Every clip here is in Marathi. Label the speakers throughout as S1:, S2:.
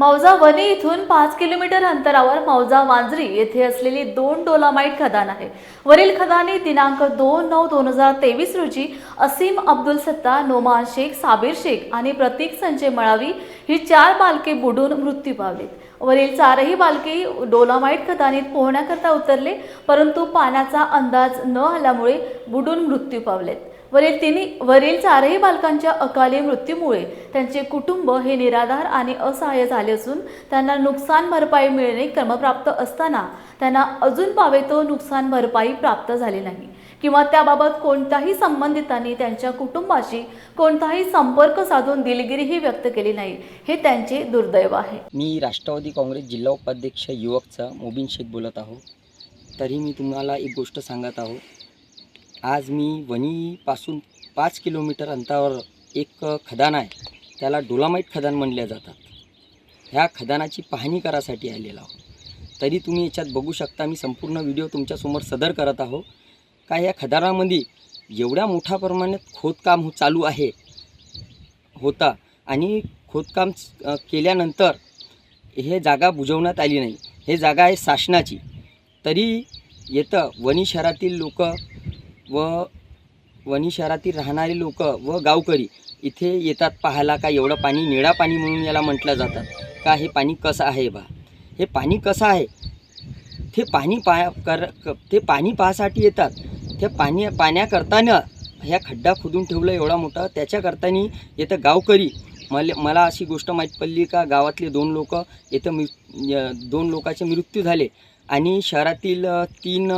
S1: मौजा वनी इथून पाच किलोमीटर अंतरावर मौजा मांजरी येथे असलेली दोन डोलामाईट खदान आहे. वरील खदानी दिनांक दोन नऊ दोन हजार तेवीस रोजी असीम अब्दुल सत्ता नोमान शेख साबीर शेख आणि प्रतीक संजय मळावी ही चार बालके बुडून मृत्यू पावलीत. वरील चारही बालके डोलामाईट खदानीत पोहण्याकरता उतरले परंतु पाण्याचा अंदाज न आल्यामुळे बुडून मृत्यू पावलेत. वरील तिन्ही वरील चारही बालकांच्या अकाली मृत्यूमुळे त्यांचे कुटुंब हे निराधार आणि असहाय्य झाले असून त्यांना नुकसान भरपाई मिळणे क्रमप्राप्त असताना त्यांना अजून पावे तो नुकसान भरपाई प्राप्त झाली नाही. किंवा त्याबाबत कोणत्याही संबंधितांनी त्यांच्या कुटुंबाशी कोणताही संपर्क साधून दिलगिरीही व्यक्त केली नाही हे त्यांचे दुर्दैव आहे.
S2: मी राष्ट्रवादी काँग्रेस जिल्हा उपाध्यक्ष युवकचा मोबिन शेख बोलत आहो. तरी मी तुम्हाला एक गोष्ट सांगत आहो. आज मी वणीपासून पाच किलोमीटर अंतरावर एक खदान आहे. त्याला डोलामाईट खदान म्हणल्या जातात. ह्या खदानाची पाहणी करासाठी आलेला आहो तरी तुम्ही याच्यात बघू शकता मी संपूर्ण व्हिडिओ तुमच्यासमोर सदर करत आहो का या खदानामध्ये एवढ्या मोठ्या प्रमाणात खोदकाम चालू आहे होता आणि खोदकाम केल्यानंतर हे जागा बुजवण्यात आली नाही. हे जागा आहे शासनाची. तरी येतं वणी शहरातील लोक व वणी शहरातील राहणारे लोक व गावकरी इथे येतात पाहायला का एवढं पाणी निळा पाणी म्हणून याला म्हटलं जातं? का हे पाणी कसं आहे बा? हे पाणी कसं आहे? ते पाणी पाया कर क- ते पाणी पाहासाठी येतात. ते पाणी पाण्याकरताना ह्या खड्डा खोदून ठेवलं एवढा मोठा. त्याच्याकरतानी येतं गावकरी मला मला अशी गोष्ट माहीत पडली का गावातले दोन लोक येतं मृ य- दोन लोकांचे मृत्यू झाले. आणि शहरातील तीन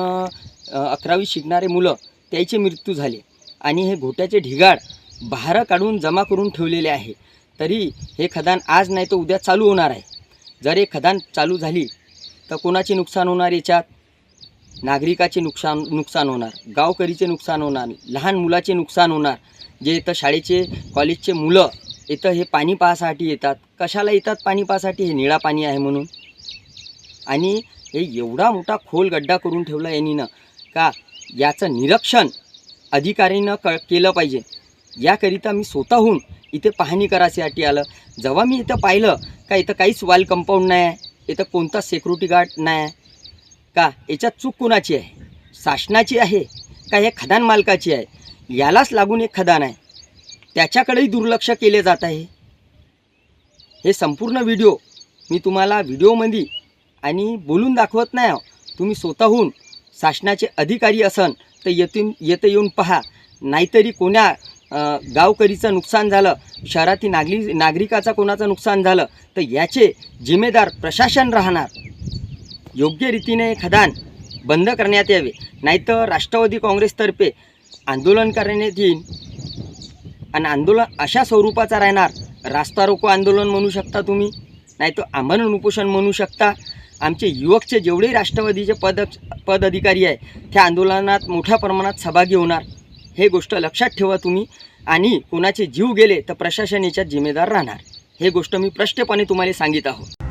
S2: अकरावी शिकणारे मुलं त्याचे मृत्यू झाले. आणि हे घोट्याचे ढिगाळ बाहेर काढून जमा करून ठेवलेले आहे. तरी हे खदान आज नाही तर उद्या चालू होणार आहे. जर हे खदान चालू झाली तर कोणाचे नुकसान होणार याच्यात? नागरिकाचे नुकसान नुकसान होणार. गावकरीचे नुकसान होणार. लहान मुलाचे नुकसान होणार. जे इथं शाळेचे कॉलेजचे मुलं इथं हे पाणी पाहासाठी येतात. कशाला येतात पाणी पाहासाठी? हे निळा पाणी आहे म्हणून. आणि हे एवढा मोठा खोल गड्डा करून ठेवला यांनी ना का? याचं निरीक्षण अधिकारीनं क केलं पाहिजे. याकरिता मी स्वतःहून इथे पाहणी करायसाठी आलं. जेव्हा मी इथं पाहिलं का इथं काहीच वाल कंपाऊंड नाही आहे इथं कोणता सिक्युरिटी गार्ड नाही आहे का याच्यात चूक कोणाची आहे? शासनाची आहे का हे खदान मालकाची आहे? यालाच लागून एक खदान आहे. त्याच्याकडेही दुर्लक्ष केले जात आहे. हे संपूर्ण व्हिडिओ मी तुम्हाला व्हिडिओमध्ये आणि बोलून दाखवत नाही आहो. तुम्ही स्वतःहून शासनाचे अधिकारी असन तर येथून येतं येऊन पहा. नाहीतरी कोण्या गावकरीचं नुकसान झालं शहरातील नागरी नागरिकाचं कोणाचं नुकसान झालं तर याचे जिम्मेदार प्रशासन राहणार. योग्य रीतीने खदान बंद करण्यात यावे. नाहीतर राष्ट्रवादी काँग्रेसतर्फे आंदोलन करण्यात येईल आणि आंदोलन अशा स्वरूपाचा राहणार. रास्ता रोको आंदोलन म्हणू शकता तुम्ही. नाही तर आमरण उपोषण म्हणू शकता. आमचे युवकचे जेवढे राष्ट्रवादीचे पद पद अधिकारी आहे त्या आंदोलनात मोठ्या प्रमाणात सहभागी होणार हे गोष्ट लक्षात ठेवा तुम्ही. आणि कोणाचे जीव गेले तर प्रशासन याच्यात जिम्मेदार राहणार. हे गोष्ट मी स्पष्टपणे तुम्हाला सांगित आहोत